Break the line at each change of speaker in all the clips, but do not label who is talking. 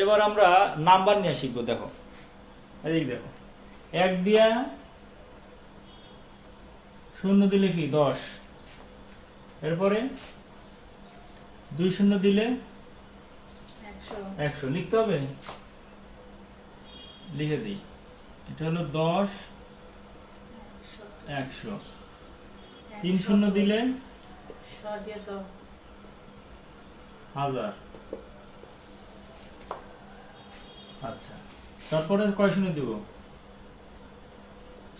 এবার আমরা নাম্বার নিয়ে শিখব দেখো। এদিকে দেখো। এক দিয়া শূন্য দিলে কি? দশ। এরপরে দুই শূন্য দিলে
একশো।
লিখতে হবে? লিখে দিই। এটা হলো দশ
একশো।
তিন শূন্য দিলে হাজার। আচ্ছা। তারপরে কয় শূন্য দিব?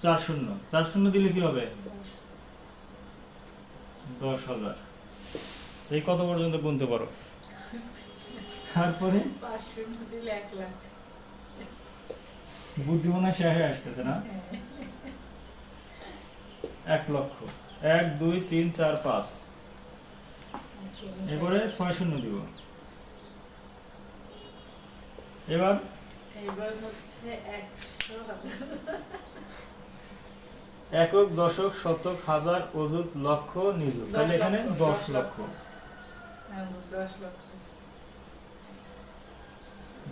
চার শূন্য চার শূন্য দিলে কি হবে?
দশ।
হাজার। এই কত পর্যন্ত গুনতে পারো? তারপরে? বুদ্ধিমনা শেষ আসতেছে না। এক লক্ষ। এক দুই তিন চার পাঁচ। এবারে ছয় শূন্য দিব। এবার একক দশক শতক হাজার অযুত লক্ষ নিযুত তাহলে এখানে দশ লক্ষ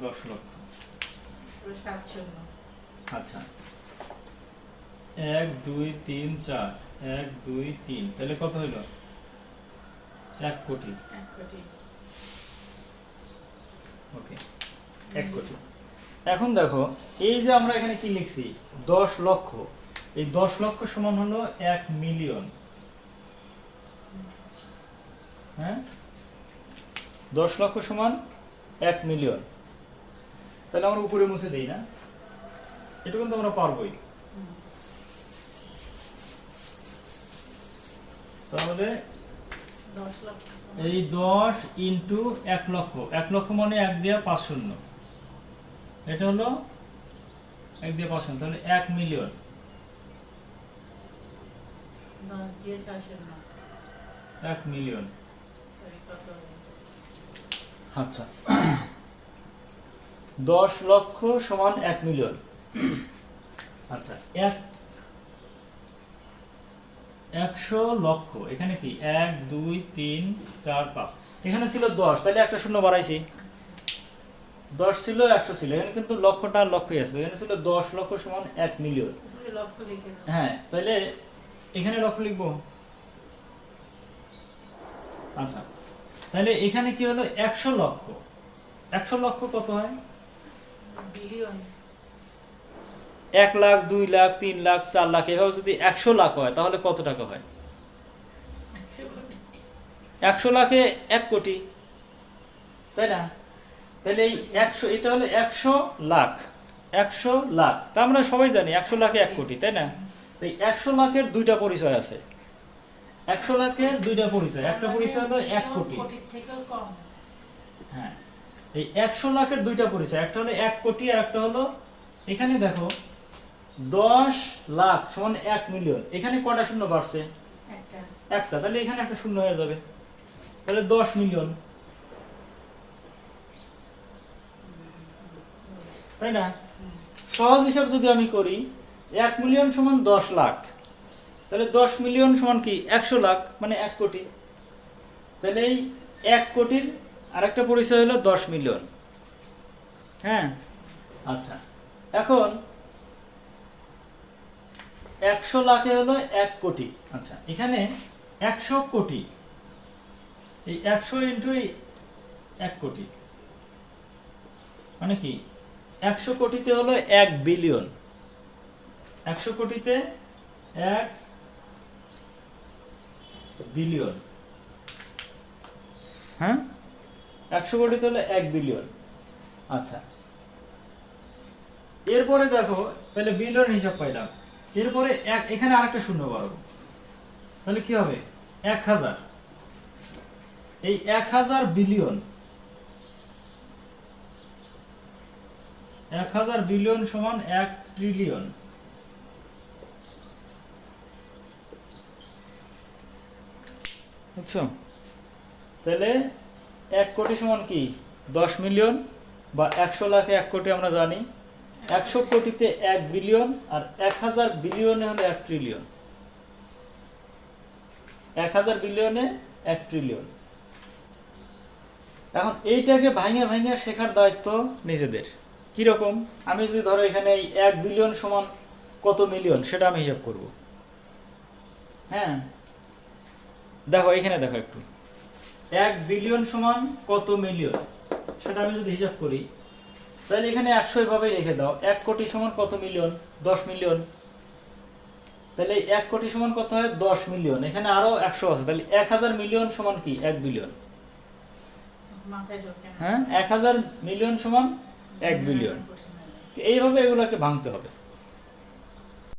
দশ লক্ষ
আচ্ছা এক দুই তিন চার এক দুই তিন তাহলে কত হইল এক কোটি
এক কোটি
ওকে এক কোটি এখন দেখো এই যে আমরা এখানে কি লিখছি? দশ লক্ষ। এই দশ লক্ষ সমান হলো এক মিলিয়ন। হ্যাঁ? দশ লক্ষ সমান এক মিলিয়ন। তাহলে আমরা উপরে মুছে দিই না? এটা কিন্তু আমরা পারবোই। তাহলে এই দশ ইন্টু এক লক্ষ। এক লক্ষ মানে এক দেওয়া পাঁচ শূন্য। এটা হলো এক দিয়ে পাঁচ শূন্য তাহলে এক মিলিয়ন এক মিলিয়ন? আচ্ছা। দশ লক্ষ সমান এক মিলিয়ন আচ্ছা এক একশো লক্ষ। এখানে কি? এক দুই তিন চার পাঁচ। এখানে ছিল দশ তাহলে একটা শূন্য বাড়াইছি। দশ ছিল একশো ছিল। এখানে কিন্তু লক্ষটা লক্ষই আছে। এখানে ছিল দশ লক্ষ সমান এক মিলিয়ন। হ্যাঁ তাহলে এখানে লক্ষ লিখব। আচ্ছা তাহলে এখানে কি হলো? একশো লক্ষ। একশো লক্ষ কত হয়? এক লাখ দুই লাখ তিন লাখ চার লাখ এভাবে যদি একশো লাখ হয় তাহলে কত টাকা হয়?
একশো
লাখে এক কোটি। তাই না? তাহলে এই একশো এটা হলো একশো লাখ একশো লাখ। তা আমরা সবাই জানি একশো লাখে এক কোটি তাই না? তো এই একশো লাখের দুইটা পরিচয় আছে। একশো লাখের দুইটা পরিচয় একটা পরিচয় হলো এক কোটি। হ্যাঁ এই একশো লাখের দুইটা পরিচয় একটা হলো এক কোটি আর একটা হলো এখানে দেখো দশ লাখ সমান এক মিলিয়ন এখানে কটা শূন্য বাড়ছে?
একটা।
একটা তাহলে এখানে একটা শূন্য হয়ে যাবে। তাহলে দশ মিলিয়ন। তাই না? সহজ হিসাব যদি আমি করি, এক মিলিয়ন সমান দশ লাখ, তাহলে দশ মিলিয়ন সমান কি? একশো লাখ মানে এক কোটি। তাহলে এই এক কোটির আরেকটা পরিচয় হলো দশ মিলিয়ন। হ্যাঁ? আচ্ছা। এখন একশো লাখে হলো এক কোটি। আচ্ছা এখানে একশো কোটি। এই একশো ইন্টু এক কোটি। মানে কি? একশো কোটিতে হলো এক বিলিয়ন। একশো কোটিতে এক বিলিয়ন। হ্যাঁ? একশো কোটিতে হলো এক বিলিয়ন। আচ্ছা। এরপরে দেখো, তাহলে বিলিয়ন হিসাব পাইলাম। এরপরে এক এখানে আরেকটা শূন্য বাড়াবো তাহলে কি হবে? এক হাজার। এই এক হাজার বিলিয়ন এক হাজার বিলিয়ন সমান এক ট্রিলিয়ন। বুঝছ তাহলে এক কোটি সমান কি? দশ মিলিয়ন বা একশো লাখে এক কোটি আমরা জানি। একশো কোটিতে এক বিলিয়ন আর এক হাজার বিলিয়নে হলো এক ট্রিলিয়ন। এক হাজার বিলিয়নে এক ট্রিলিয়ন। এখন এইটাকে ভাঙে ভাঙে শেখার দায়িত্ব নিজেদের। কীরকম? আমি যদি ধরো এখানে এই এক বিলিয়ন সমান কত মিলিয়ন সেটা আমি হিসাব করব। হ্যাঁ? দেখো এখানে দেখো একটু। এক বিলিয়ন সমান কত মিলিয়ন সেটা আমি যদি হিসাব করি তাহলে এখানে একশো এভাবে রেখে দাও। এক কোটি সমান কত মিলিয়ন দশ মিলিয়ন তাহলে এক কোটি সমান কত হয়? দশ মিলিয়ন এখানে আরও একশো আছে। তাহলে এক হাজার মিলিয়ন সমান কি? এক বিলিয়ন। হ্যাঁ? এক হাজার মিলিয়ন সমান এক বিলিয়ন। এইভাবে এগুলোকে ভাঙতে হবে।